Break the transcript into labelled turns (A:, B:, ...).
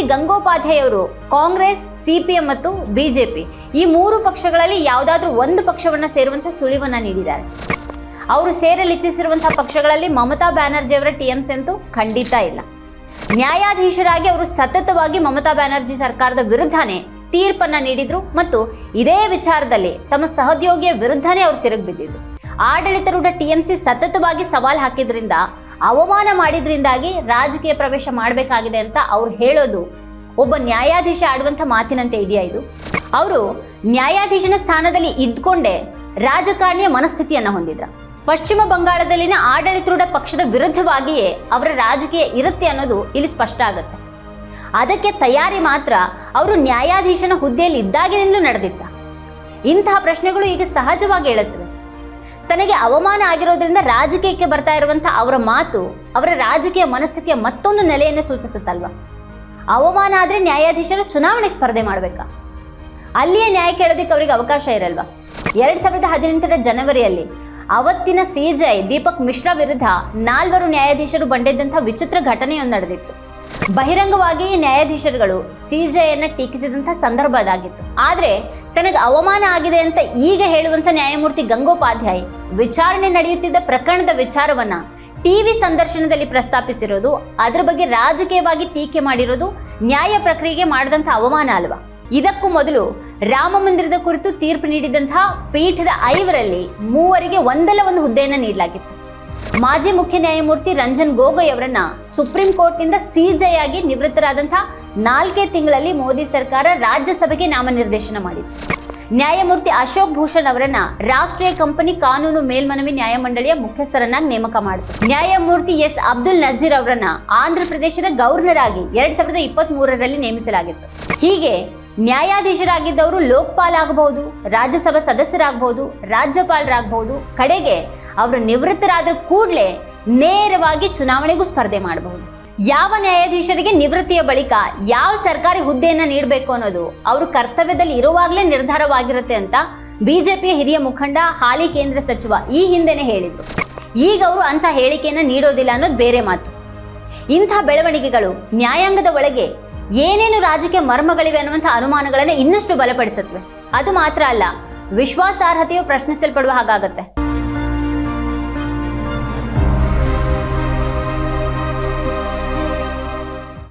A: ನ್ಯಾಯಮೂರ್ತಿ ಗಂಗೋಪಾಧ್ಯಾಯ ಅವರು ಕಾಂಗ್ರೆಸ್, ಸಿಪಿಎಂ ಮತ್ತು ಬಿಜೆಪಿ ಈ ಮೂರು ಪಕ್ಷಗಳಲ್ಲಿ ಯಾವುದಾದ್ರೂ ಒಂದು ಪಕ್ಷವನ್ನ ಸೇರುವಂತ ಸುಳಿವನ್ನ ನೀಡಿದ್ದಾರೆ. ಅವರು ಸೇರಲು ಇಚ್ಛಿಸಿರುವಂತಹ ಪಕ್ಷಗಳಲ್ಲಿ ಮಮತಾ ಬ್ಯಾನರ್ಜಿ ಅವರ ಟಿಎಂಸಿ ಅಂತೂ ಖಂಡಿತ ಇಲ್ಲ. ನ್ಯಾಯಾಧೀಶರಾಗಿ ಅವರು ಸತತವಾಗಿ ಮಮತಾ ಬ್ಯಾನರ್ಜಿ ಸರ್ಕಾರದ ವಿರುದ್ಧನೇ ತೀರ್ಪನ್ನ ನೀಡಿದ್ರು ಮತ್ತು ಇದೇ ವಿಚಾರದಲ್ಲಿ ತಮ್ಮ ಸಹೋದ್ಯೋಗಿಯ ವಿರುದ್ಧನೇ ಅವರು ತಿರುಗಿ ಬಿದ್ದಿದ್ರು ಆಡಳಿತಾರೂಢ ಟಿಎಂಸಿ ಸತತವಾಗಿ ಸವಾಲ್ ಹಾಕಿದ್ರಿಂದ ಅವಮಾನ ಮಾಡಿದ್ರಿಂದಾಗಿ ರಾಜಕೀಯ ಪ್ರವೇಶ ಮಾಡಬೇಕಾಗಿದೆ ಅಂತ ಅವ್ರು ಹೇಳೋದು ಒಬ್ಬ ನ್ಯಾಯಾಧೀಶ ಆಡುವಂಥ ಮಾತಿನಂತೆ ಇದೆಯಾ ಇದು? ಅವರು ನ್ಯಾಯಾಧೀಶನ ಸ್ಥಾನದಲ್ಲಿ ಇದ್ಕೊಂಡೇ ರಾಜಕಾರಣಿಯ ಮನಸ್ಥಿತಿಯನ್ನು ಹೊಂದಿದ್ರು. ಪಶ್ಚಿಮ ಬಂಗಾಳದಲ್ಲಿನ ಆಡಳಿತೃಢ ಪಕ್ಷದ ವಿರುದ್ಧವಾಗಿಯೇ ಅವರ ರಾಜಕೀಯ ಇರುತ್ತೆ ಅನ್ನೋದು ಇಲ್ಲಿ ಸ್ಪಷ್ಟ ಆಗುತ್ತೆ. ಅದಕ್ಕೆ ತಯಾರಿ ಮಾತ್ರ ಅವರು ನ್ಯಾಯಾಧೀಶನ ಹುದ್ದೆಯಲ್ಲಿ ಇದ್ದಾಗಿನಿಂದಲೂ ನಡೆದಿತ್ತ. ಇಂತಹ ಪ್ರಶ್ನೆಗಳು ಈಗ ಸಹಜವಾಗಿ ಹೇಳುತ್ತವೆ ತನಗೆ ಅವಮಾನ ಆಗಿರೋದ್ರಿಂದ ರಾಜಕೀಯಕ್ಕೆ ಬರ್ತಾ ಇರುವಂತ ಅವರ ಮಾತು, ಅವರ ರಾಜಕೀಯ ಮನಸ್ಥಿತಿಯ ಮತ್ತೊಂದು ನೆಲೆಯನ್ನು ಸೂಚಿಸುತ್ತಲ್ವಾ? ಅವಮಾನ ಆದ್ರೆ ನ್ಯಾಯಾಧೀಶರು ಚುನಾವಣೆಗೆ ಸ್ಪರ್ಧೆ ಮಾಡಬೇಕಾ? ಅಲ್ಲಿಯೇ ನ್ಯಾಯ ಕೇಳೋದಕ್ಕೆ ಅವರಿಗೆ ಅವಕಾಶ ಇರಲ್ವಾ? ಎರಡ್ ಸಾವಿರದ ಹದಿನೆಂಟರ ಜನವರಿಯಲ್ಲಿ ಅವತ್ತಿನ ಸಿಜೆಐ ದೀಪಕ್ ಮಿಶ್ರಾ ವಿರುದ್ಧ ನಾಲ್ವರು ನ್ಯಾಯಾಧೀಶರು ಬಂಡೆದ್ದಂತಹ ವಿಚಿತ್ರ ಘಟನೆಯೊಂದು ನಡೆದಿತ್ತು. ಬಹಿರಂಗವಾಗಿ ನ್ಯಾಯಾಧೀಶರುಗಳು ಸಿಜೆಐನ ಟೀಕಿಸಿದಂತಹ ಸಂದರ್ಭ ಅದಾಗಿತ್ತು. ಆದ್ರೆ ತನಗೆ ಅವಮಾನ ಆಗಿದೆ ಅಂತ ಈಗ ಹೇಳುವಂತ ನ್ಯಾಯಮೂರ್ತಿ ಗಂಗೋಪಾಧ್ಯಾಯ್ ವಿಚಾರಣೆ ನಡೆಯುತ್ತಿದ್ದ ಪ್ರಕರಣದ ವಿಚಾರವನ್ನ ಟಿವಿ ಸಂದರ್ಶನದಲ್ಲಿ ಪ್ರಸ್ತಾಪಿಸಿರೋದು, ಅದರ ಬಗ್ಗೆ ರಾಜಕೀಯವಾಗಿ ಟೀಕೆ ಮಾಡಿರೋದು, ನ್ಯಾಯ ಪ್ರಕ್ರಿಯೆಗೆ ಮಾಡಿದಂಥ ಅವಮಾನ ಅಲ್ವಾ? ಇದಕ್ಕೂ ಮೊದಲು ರಾಮ ಮಂದಿರದ ಕುರಿತು ತೀರ್ಪು ನೀಡಿದಂತಹ ಪೀಠದ ಐವರಲ್ಲಿ ಮೂವರಿಗೆ ಒಂದಲ್ಲ ಒಂದು ಹುದ್ದೆಯನ್ನು ನೀಡಲಾಗಿತ್ತು. ಮಾಜಿ ಮುಖ್ಯ ನ್ಯಾಯಮೂರ್ತಿ ರಂಜನ್ ಗೊಗೊಯ್ ಅವರನ್ನ ಸುಪ್ರೀಂ ಕೋರ್ಟ್ನಿಂದ ಸಿಜೆ ಆಗಿ ನಿವೃತ್ತರಾದಂತಹ ನಾಲ್ಕೇ ತಿಂಗಳಲ್ಲಿ ಮೋದಿ ಸರ್ಕಾರ ರಾಜ್ಯಸಭೆಗೆ ನಾಮನಿರ್ದೇಶನ ಮಾಡಿತ್ತು. ನ್ಯಾಯಮೂರ್ತಿ ಅಶೋಕ್ ಭೂಷಣ್ ಅವರನ್ನ ರಾಷ್ಟ್ರೀಯ ಕಂಪನಿ ಕಾನೂನು ಮೇಲ್ಮನವಿ ನ್ಯಾಯಮಂಡಳಿಯ ಮುಖ್ಯಸ್ಥರನ್ನಾಗಿ ನೇಮಕ ಮಾಡಿತು ನ್ಯಾಯಮೂರ್ತಿ ಎಸ್. ಅಬ್ದುಲ್ ನಜೀರ್ ಅವರನ್ನ ಆಂಧ್ರ ಪ್ರದೇಶದ ಗವರ್ನರ್ ಆಗಿ ಎರಡ್ ಸಾವಿರದ ಇಪ್ಪತ್ತ್ ಮೂರರಲ್ಲಿ ನೇಮಿಸಲಾಗಿತ್ತು. ಹೀಗೆ ನ್ಯಾಯಾಧೀಶರಾಗಿದ್ದವರು ಲೋಕಪಾಲ್ ಆಗಬಹುದು ರಾಜ್ಯಸಭಾ ಸದಸ್ಯರಾಗಬಹುದು, ರಾಜ್ಯಪಾಲರಾಗಬಹುದು, ಕಡೆಗೆ ಅವರು ನಿವೃತ್ತರಾದ ಕೂಡಲೇ ನೇರವಾಗಿ ಚುನಾವಣೆಗೂ ಸ್ಪರ್ಧೆ ಮಾಡಬಹುದು. ಯಾವ ನ್ಯಾಯಾಧೀಶರಿಗೆ ನಿವೃತ್ತಿಯ ಬಳಿಕ ಯಾವ ಸರ್ಕಾರಿ ಹುದ್ದೆಯನ್ನ ನೀಡಬೇಕು ಅನ್ನೋದು ಅವರು ಕರ್ತವ್ಯದಲ್ಲಿ ಇರುವಾಗಲೇ ನಿರ್ಧಾರವಾಗಿರುತ್ತೆ ಅಂತ ಬಿಜೆಪಿಯ ಹಿರಿಯ ಮುಖಂಡ, ಹಾಲಿ ಕೇಂದ್ರ ಸಚಿವ ಈ ಹಿಂದೆನೆ ಹೇಳಿದ್ರು. ಈಗ ಅವರು ಅಂಥ ಹೇಳಿಕೆಯನ್ನ ನೀಡೋದಿಲ್ಲ ಅನ್ನೋದು ಬೇರೆ ಮಾತು. ಇಂಥ ಬೆಳವಣಿಗೆಗಳು ನ್ಯಾಯಾಂಗದ ಒಳಗೆ ಏನೇನು ರಾಜಕೀಯ ಮರ್ಮಗಳಿವೆ ಅನ್ನುವಂಥ ಅನುಮಾನಗಳನ್ನ ಇನ್ನಷ್ಟು ಬಲಪಡಿಸುತ್ತವೆ. ಅದು ಮಾತ್ರ ಅಲ್ಲ, ವಿಶ್ವಾಸಾರ್ಹತೆಯು ಪ್ರಶ್ನಿಸಲ್ಪಡುವ ಹಾಗಾಗತ್ತೆ.